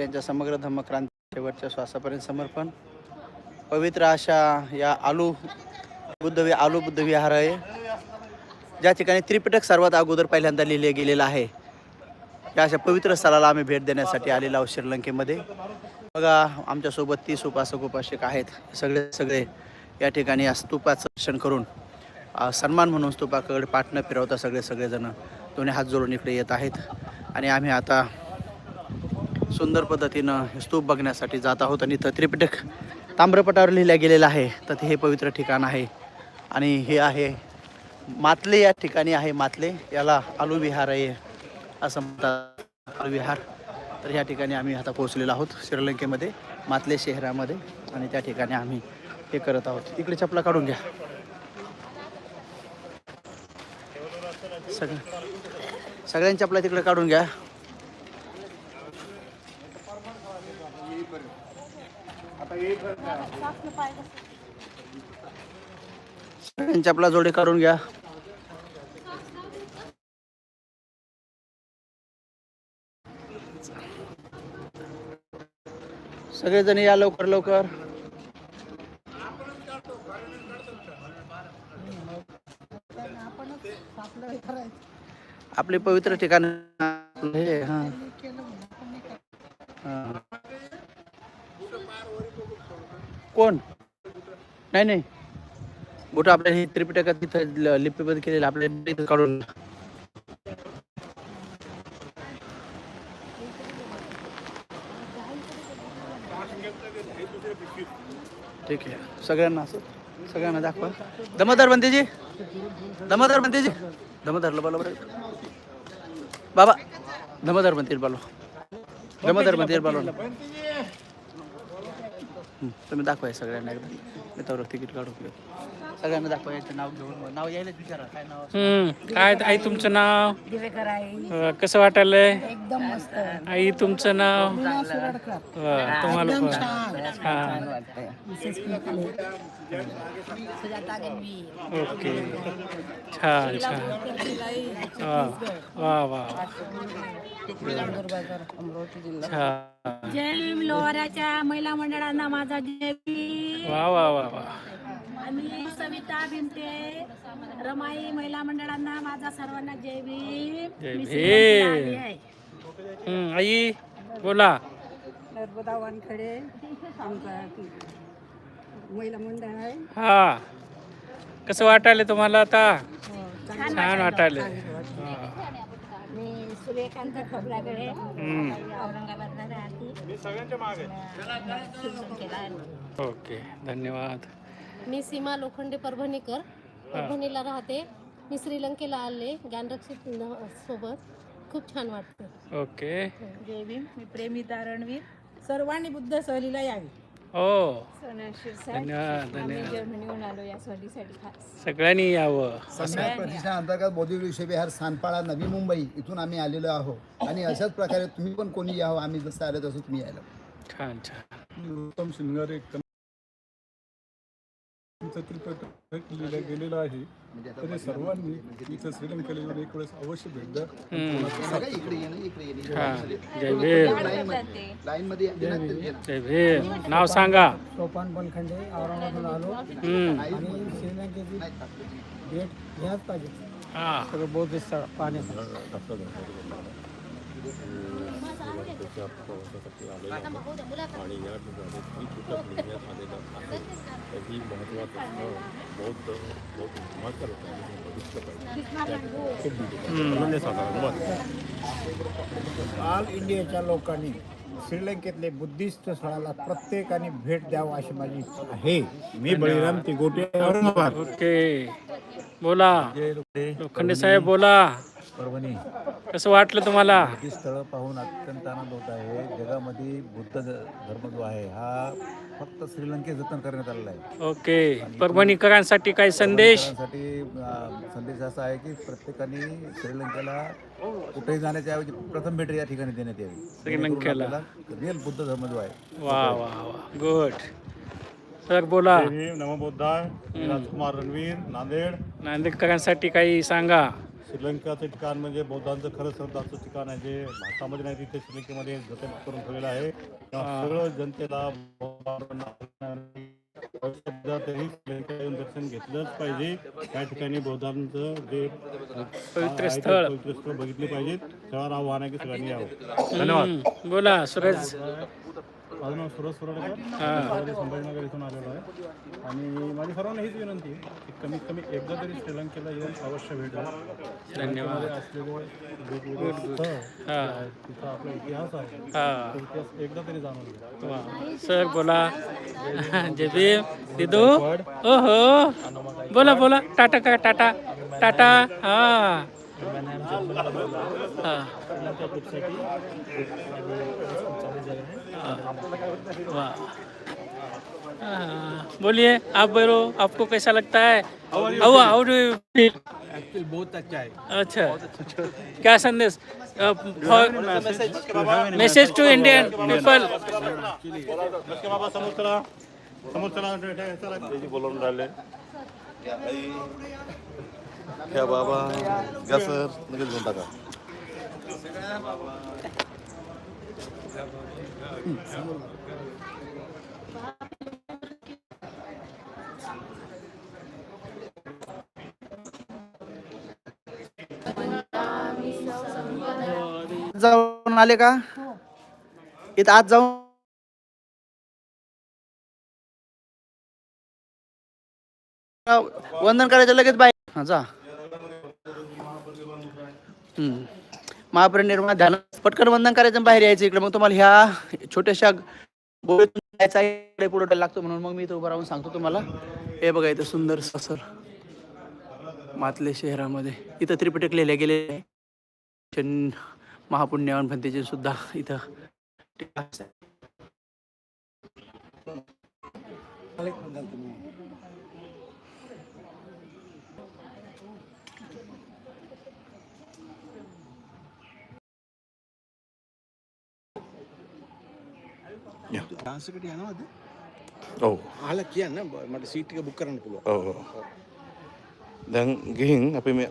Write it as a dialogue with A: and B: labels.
A: यांच्या समग्र धम्मक्रांती शेवटच्या श्वासापर्यंत समर्पण. पवित्र अशा या आलू बुद्ध वि आलू बुद्ध विहार आहे. ज्या ठिकाणी त्रिपिटक सर्वात अगोदर पहिल्यांदा लिहिले गेलेलं आहे. या अशा पवित्र स्थळाला आम्ही भेट देण्यासाठी आलेलो आहोत श्रीलंकेमध्ये. बघा आमच्यासोबत तीस उपासक उपासक आहेत. सगळे सगळे या ठिकाणी या स्तूपाचं दर्शन करून सन्मान म्हणून स्तूपाकडे पाटणं फिरवता सगळे सगळेजण दोन्ही हात जोडून इकडे येत आहेत. आणि आम्ही आता सुंदर पद्धतीनं स्तूप बघण्यासाठी जात आहोत आणि इथं त्रिपिटक ताम्रपटावर लिहिलं गेलेलं आहे. तर ते हे पवित्र ठिकाण आहे. आणि हे आहे मातले या ठिकाणी आहे मातले. याला आलूविहार आहे असं म्हणतात. आलूविहार तर या ठिकाणी आम्ही आता पोहोचलेलो आहोत श्रीलंकेमध्ये मातले शहरामध्ये. आणि त्या ठिकाणी आम्ही हे करत आहोत. इकडे चपला काढून घ्या. सगळं सगळ्यांच्या आपल्या तिकडे काढून घ्या. सगळ्यांची आपला जोडे करून घ्या. सगळेजण या लवकर लवकर. आपले पवित्र ठिकाण हे. हा. कोण? नाही नाही. बोट आपल्या हे त्रिपिटकात तिथं लिपीबद्ध लिपिबद्ध केलेलं आपल्या काढून ठीक आहे. सगळ्यांना असं सगळ्यांना दाखवा. दमदार बनतेजी दमदार बनतेजी दमदारला बोला बरं. बाबा दमदार बनतील बालो दमदार बनतील बालो तुम्ही दाखवाय सगळ्यांना एकदा. मी तर तिकीट काढून घेऊ सगळ्यांना दाखवायचं नाव घेऊन नाव यायलाच विचारा काय नाव असं?
B: हम्म काय आई तुमचं नाव?
C: दिवेकर आहे
B: अं, कसं वाटायलंय?
C: एकदम मस्त.
B: आई तुमचं नाव? अं, तुम्हाला पण.
C: छान.
B: हा.
C: मिसेस पिंपले सुजाता गंभी
B: ओके. छान छान. वा वा वा.
C: दुर्गाकर अमरावती जिल्हा
B: छान.
C: जय भीम लोहाराच्या महिला मंडळांना माझा जय भीम.
B: वा वा वा वा.
C: आणि सविता भिमते रमाई महिला मंडळांना माझा सर्वांना जय भीम.
B: जय
C: मी आहे.
B: आई बोला.
C: नर्मदा वानखडे आमचा महिला मंडळ आहे.
B: हा. कसं वाटायलं तुम्हाला आता?
C: छान
B: छान वाटायलं
C: मी सूर्यकांत खबराकडे
B: हम्म,
C: औरंगाबादला राहते. श्रीलंकेला आहे.
B: ओके धन्यवाद.
D: मी सीमा लोखंडे परभणीकर. परभणीला राहते. मी श्रीलंकेला आले ज्ञानरक्षित सोबत. खूप छान वाटतं.
B: ओके.
C: जय भीम मी प्रेमिता रणवीर सर्वांनी बुद्ध सहलीला यावी.
B: हो.
D: सोना शिरसाट.
B: धन्यवाद धन्यवाद.
D: जर्मनीहून आलो या सहलीसाठी खास.
B: सगळ्यांनी यावं.
E: सानपाडा नवी मुंबई इथून आम्ही आलेलो आहोत. आणि अशाच प्रकारे तुम्ही पण कोणी यावं आम्ही जसं आलो तसं तुम्ही यायला.
B: छान छान.
F: उत्तम शिंगारे चित्रपट लिहिला गेलेला आहे. तरी सर्वांनी इथं श्रीलंकेला येऊन एक वेळेस अवश्य भेट द्या.
E: इकडे येणं इकडे येणं
B: भीम. भीम. नाव सांगा.
G: सोपान बनखंडे औरंगाबादून आलो. आणि श्रीलंकेची भेट घ्याच पाहिजे.
B: हा.
G: सगळं बौद्ध स्थळ
H: आणि या ठिकाणी त्रिपिटक लिहिण्यात आलेलं आहे तर ही महत्त्वाचं स्थळ बौद्ध बौद्ध बघितलं पाहिजे
G: ऑल इंडियाच्या लोकांनी श्रीलंकेतले बुद्धिस्ट स्थळाला प्रत्येकाने भेट द्यावं अशी माझी इच्छा आहे. मी बळीराम तिगोटे औरंगाबाद.
B: ओके. बोला. लोखंडे साहेब बोला.
I: परभणी
B: कसं वाटलं तुम्हाला?
I: ही स्थळं पाहून अत्यंत आनंद होत आहे. जगामध्ये बुद्ध धर्म जो आहे हा फक्त श्रीलंकेत जतन करण्यात आलेला आहे.
B: ओके. परभणीकरांसाठी काही संदेश?
I: साठी संदेश असा आहे की प्रत्येकाने श्रीलंकेला कुठेही जाण्याच्या ऐवजी प्रथम भेट या ठिकाणी देण्यात यावी.
B: श्रीलंकेला.
I: रिअल बुद्ध धर्म जो आहे.
B: वा वा वा. गुड सर बोला.
F: नमबोद्धाय राजकुमार रणवीर नांदेड.
B: नांदेडकरांसाठी काही सांगा.
F: श्रीलंकाचं ठिकाण म्हणजे बौद्धांचं खरं श्रद्धाचं ठिकाण आहे जे भारतामध्ये नाही तिथे श्रीलंकेमध्ये जतन करून ठेवलेलं आहे. तेव्हा सगळं जनतेला तरी श्रीलंकेत येऊन दर्शन घेतलंच पाहिजे. त्या ठिकाणी बौद्धांचं जे
B: पवित्र स्थळ.
F: पवित्र स्थळ बघितले पाहिजे सगळ्यांना आव्हान आहे की सगळ्यांनी यावं. धन्यवाद.
B: बोला सुरेश.
J: माझं नाव सुरज सुरडकर
B: हा.
J: संभाजीनगर इथून आलेलो आहे. आणि माझी सर्वांना हीच विनंती आहे की कमीत कमी एकदा तरी श्रीलंकेला येऊन अवश्य भेट द्या. श्रीलंकेमध्ये असलेले वेगवेगळे स्थळ
B: हा.
J: आहेत, तिथं आपला इतिहास आहे.
B: हा.
J: तो इतिहास एकदा तरी जाणून घ्या.
B: सर बोला. भीम दिदू. ओहो. बोला बोला. टाटा का टाटा. टाटा. हा. हा. वाह। बोलिए आप बोलो आपको कैसा लगता है? How how do you feel
F: बहुत अच्छा है।
B: अच्छा। क्या संदेश? मैसेज टू इंडियन पीपल
K: बोलून राहिले बाबा? घ्या सर? लगेच घेऊन टाका।
A: जाऊन आले का? इथं आज जाऊन वंदन करायचं लगेच बाहेर हा जा. हम्म. महापरिनिर्वाण ध्यान पटकन वंदन करायचं बाहेर यायचं इकडे. मग तुम्हाला ह्या छोट्याशा गोव्यातून जायचं इकडे पुढे लागतो म्हणून. मग मी इथं उभं राहून सांगतो तुम्हाला. हे बघा इथं सुंदर ससर मातले शहरामध्ये. इथं त्रिपिटक लिहिले गेले आहे महापुण्यवान भंतेचे सुद्धा इथं දාන්සකට
K: යනවද?
L: ඔව්. අහලා කියන්න මට සීට් එක බුක් කරන්න පුළුවන්.
K: ඔව්. දැන් ගිහින් අපි මේ